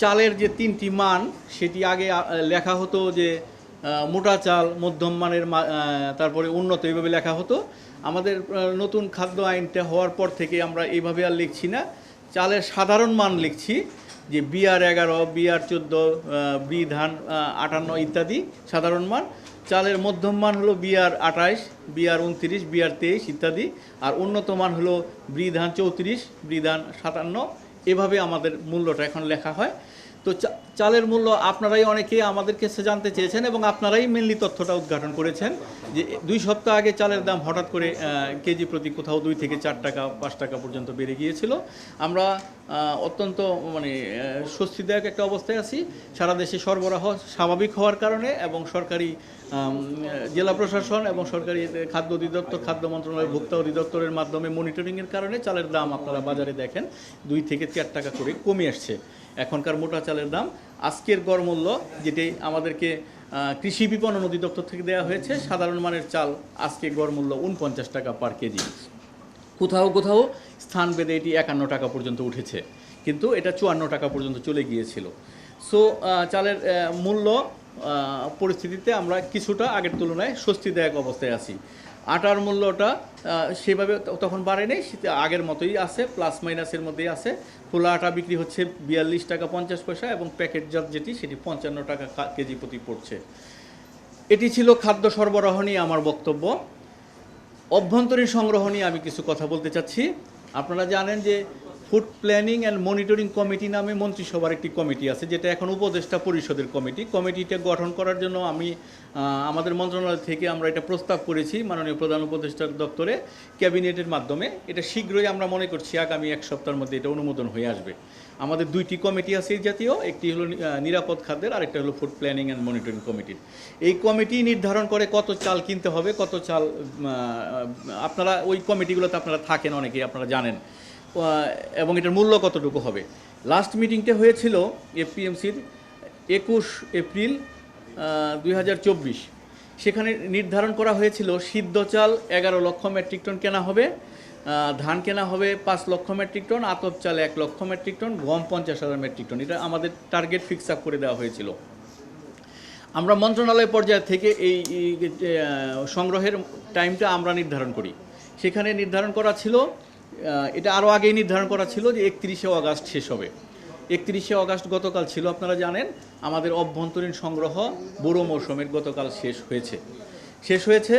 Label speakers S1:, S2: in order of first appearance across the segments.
S1: চালের যে তিনটি মান, সেটি আগে লেখা হতো যে মোটা চাল, মধ্যম মানের তারপরে উন্নত এইভাবে লেখা হতো। আমাদের নতুন খাদ্য আইনটা হওয়ার পর থেকে আমরা এইভাবে আর লিখছি না। চালের সাধারণ মান লিখছি, যে বিআর এগারো বিআর চোদ্দ বি ধান আটান্ন ইত্যাদি সাধারণ মান। চালের মধ্যম মান হলো বিআর আঠাইশ বিআর উনত্রিশ বিআর তেইশ ইত্যাদি। আর উন্নত মান হলো ব্রি ধান চৌত্রিশ ব্রি ধান সাতান্ন। এভাবে আমাদের মূল্যটা এখন লেখা হয়। তো চালের মূল্য আপনারাই অনেকেই আমাদের কাছে জানতে চেয়েছেন এবং আপনারাই মেনলি তথ্যটা উদ্ঘাটন করেছেন যে দুই সপ্তাহ আগে চালের দাম হঠাৎ করে কেজি প্রতি কোথাও দুই থেকে চার টাকা, পাঁচ টাকা পর্যন্ত বেড়ে গিয়েছিল। আমরা অত্যন্ত মানে স্বস্তিদায়ক একটা অবস্থায় আছি। সারা দেশে সরবরাহ স্বাভাবিক হওয়ার কারণে এবং সরকারি জেলা প্রশাসন এবং সরকারি খাদ্য অধিদপ্তর, খাদ্য মন্ত্রণালয় ভোক্তা অধিদপ্তরের মাধ্যমে মনিটরিংয়ের কারণে চালের দাম আপনারা বাজারে দেখেন, দুই থেকে চার টাকা করে কমে আসছে। এখনকার মোটা চালের দাম। আজকের গড় মূল্য যেটি আমাদেরকে কৃষি বিপণন অধিদপ্তর থেকে দেওয়া হয়েছে, সাধারণ মানের চাল আজকে গড় মূল্য উনপঞ্চাশ টাকা পার কেজি কোথাও কোথাও স্থান বেঁধে এটি একান্ন টাকা পর্যন্ত উঠেছে, কিন্তু এটা চুয়ান্ন টাকা পর্যন্ত চলে গিয়েছিল। সো চালের মূল্য পরিস্থিতিতে আমরা কিছুটা আগের তুলনায় স্বস্তিদায়ক অবস্থায় আছি। আটার মূল্যটা সেভাবে তখন বাড়ে নেই আগের মতোই আছে প্লাস মাইনাসের মধ্যেই আছে। খোলা আটা বিক্রি হচ্ছে বিয়াল্লিশ টাকা পঞ্চাশ পয়সা এবং প্যাকেটজাত যেটি, সেটি পঞ্চান্ন টাকা কেজি প্রতি পড়ছে। এটি ছিল খাদ্য সরবরাহ নিয়ে আমার বক্তব্য। অভ্যন্তরীণ সংগ্রহ নিয়ে আমি কিছু কথা বলতে চাচ্ছি। আপনারা জানেন যে food planning and monitoring committee নামে মন্ত্রিসভার একটি কমিটি আছে, যেটা এখন উপদেষ্টা পরিষদের কমিটি। কমিটিটা গঠন করার জন্য আমি আমাদের মন্ত্রণালয় থেকে আমরা এটা প্রস্তাব করেছি মাননীয় প্রধান উপদেষ্টার দপ্তরে ক্যাবিনেটের মাধ্যমে। এটা শীঘ্রই আমরা মনে করছি আগামী এক সপ্তাহের মধ্যে এটা অনুমোদন হয়ে আসবে। আমাদের দুইটি কমিটি আছে এই জাতীয়, একটি হলো নিরাপদ খাদ্যের আরেকটা হলো ফুড প্ল্যানিং অ্যান্ড মনিটরিং কমিটির। এই কমিটি নির্ধারণ করে কত চাল কিনতে হবে, কত চাল আপনারা, ওই কমিটিগুলোতে আপনারা থাকেন অনেকেই, আপনারা জানেন। এবং এটার মূল্য কতটুকু হবে? লাস্ট মিটিংটা হয়েছিল এপিএমসির একুশ এপ্রিল দুই হাজার চব্বিশ। সেখানে নির্ধারণ করা হয়েছিল সিদ্ধ চাল এগারো লক্ষ মেট্রিক টন কেনা হবে ধান কেনা হবে পাঁচ লক্ষ মেট্রিক টন, আতপ চাল এক লক্ষ মেট্রিক টন, গম পঞ্চাশ হাজার মেট্রিক টন। এটা আমাদের টার্গেট ফিক্স আপ করে দেওয়া হয়েছিল। আমরা মন্ত্রণালয় পর্যায় থেকে এই সংগ্রহের টাইমটা আমরা নির্ধারণ করি। সেখানে নির্ধারণ করা ছিল এটা আরও আগেই নির্ধারণ করা ছিল যে একত্রিশে অগাস্ট শেষ হবে। একত্রিশে অগাস্ট গতকাল ছিল, আপনারা জানেন, আমাদের অভ্যন্তরীণ সংগ্রহ বুড়ো মৌসুমের গতকাল শেষ হয়েছে। শেষ হয়েছে,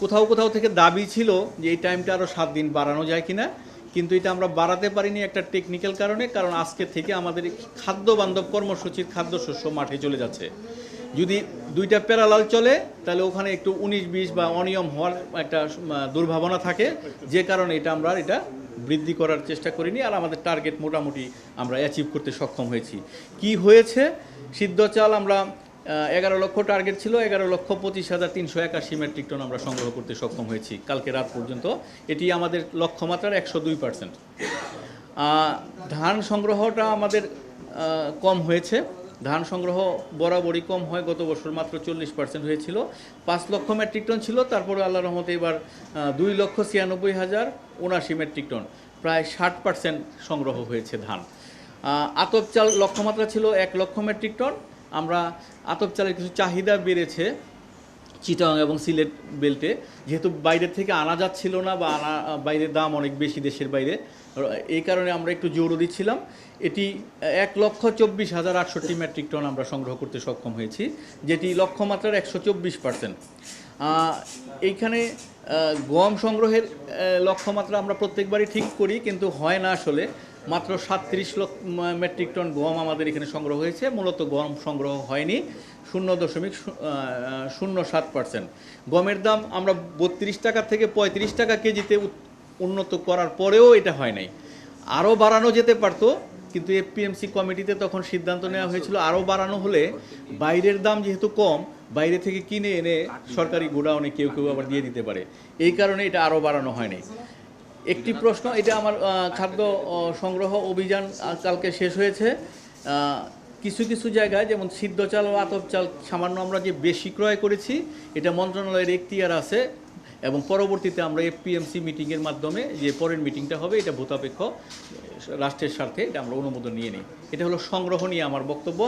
S1: কোথাও কোথাও থেকে দাবি ছিল যে এই টাইমটা আরও সাত দিন বাড়ানো যায় কিনা, কিন্তু এটা আমরা বাড়াতে পারিনি একটা টেকনিক্যাল কারণে, কারণ আজকে থেকে আমাদের খাদ্য বান্ধব কর্মসূচির খাদ্যশস্য মাঠে চলে যাচ্ছে। যদি দুইটা প্যারালাল চলে, তাহলে ওখানে একটু উনিশ, বিশ বা অনিয়ম হওয়ার একটা দুর্ভাবনা থাকে। যে কারণে এটা আমরা এটা বৃদ্ধি করার চেষ্টা করিনি আর আমাদের টার্গেট মোটামুটি আমরা অ্যাচিভ করতে সক্ষম হয়েছি। কি হয়েছে? সিদ্ধ চাল আমরা এগারো লক্ষ টার্গেট ছিল, এগারো লক্ষ পঁচিশ হাজার তিনশো একাশি মেট্রিক টন আমরা সংগ্রহ করতে সক্ষম হয়েছি কালকে রাত পর্যন্ত। এটি আমাদের লক্ষ্যমাত্রার একশো দুই পার্সেন্ট ধান সংগ্রহটা আমাদের কম হয়েছে। ধান সংগ্রহ বরাবরই কম হয়, গত বছর মাত্র চল্লিশ পার্সেন্ট হয়েছিল। পাঁচ লক্ষ মেট্রিক টন ছিল, তারপরে আল্লাহ রহমতে এবার দুই লক্ষ ছিয়ানব্বই হাজার উনাশি মেট্রিক টন, প্রায় ষাট পার্সেন্ট সংগ্রহ হয়েছে ধান। আতপ চাল লক্ষ্যমাত্রা ছিল এক লক্ষ মেট্রিক টন। আমরা আতপ চালের কিছু চাহিদা বেড়েছে চিটাং এবং সিলেট বেল্টে। যেহেতু বাইরের থেকে আনা যাচ্ছিল না বা আনা, বাইরের দাম অনেক বেশি দেশের বাইরে এই কারণে আমরা একটু জোর দিচ্ছিলাম। এটি এক লক্ষ চব্বিশ হাজার আটষট্টি মেট্রিক টন আমরা সংগ্রহ করতে সক্ষম হয়েছি, যেটি লক্ষ্যমাত্রার একশো চব্বিশ পার্সেন্ট। এইখানে গম সংগ্রহের লক্ষ্যমাত্রা আমরা প্রত্যেকবারই ঠিক করি, কিন্তু হয় না আসলে। মাত্র সাতত্রিশ লক্ষ মেট্রিক টন গম আমাদের এখানে সংগ্রহ হয়েছে। মূলত গম সংগ্রহ হয়নি। শূন্য দশমিক শূন্য সাত পার্সেন্ট। গমের দাম আমরা বত্রিশ টাকা থেকে পঁয়ত্রিশ টাকা কেজিতে উন্নত করার পরেও এটা হয় নাই। আরও বাড়ানো যেতে পারতো, কিন্তু এপিএমসি কমিটিতে তখন সিদ্ধান্ত নেওয়া হয়েছিল আরও বাড়ানো হলে বাইরের দাম যেহেতু কম, বাইরে থেকে কিনে এনে সরকারি গোডাউনে কেউ কেউ আবার দিয়ে দিতে পারে। এই কারণে এটা আরও বাড়ানো হয়নি। একটি প্রশ্ন, এটা আমার খাদ্য সংগ্রহ অভিযান কালকে শেষ হয়েছে। কিছু কিছু জায়গায়, যেমন সিদ্ধ চাল ও আতপ চাল, সামান্য আমরা যে বেশি ক্রয় করেছি, এটা মন্ত্রণালয়ের এখতিয়ার আছে এবং পরবর্তীতে আমরা এফপিএমসি মিটিংয়ের মাধ্যমে যে পরের মিটিংটা হবে, এটা ভূতাপেক্ষ, রাষ্ট্রের স্বার্থে এটা আমরা অনুমোদন নিয়ে নিই। এটা হলো সংগ্রহ নিয়ে আমার বক্তব্য।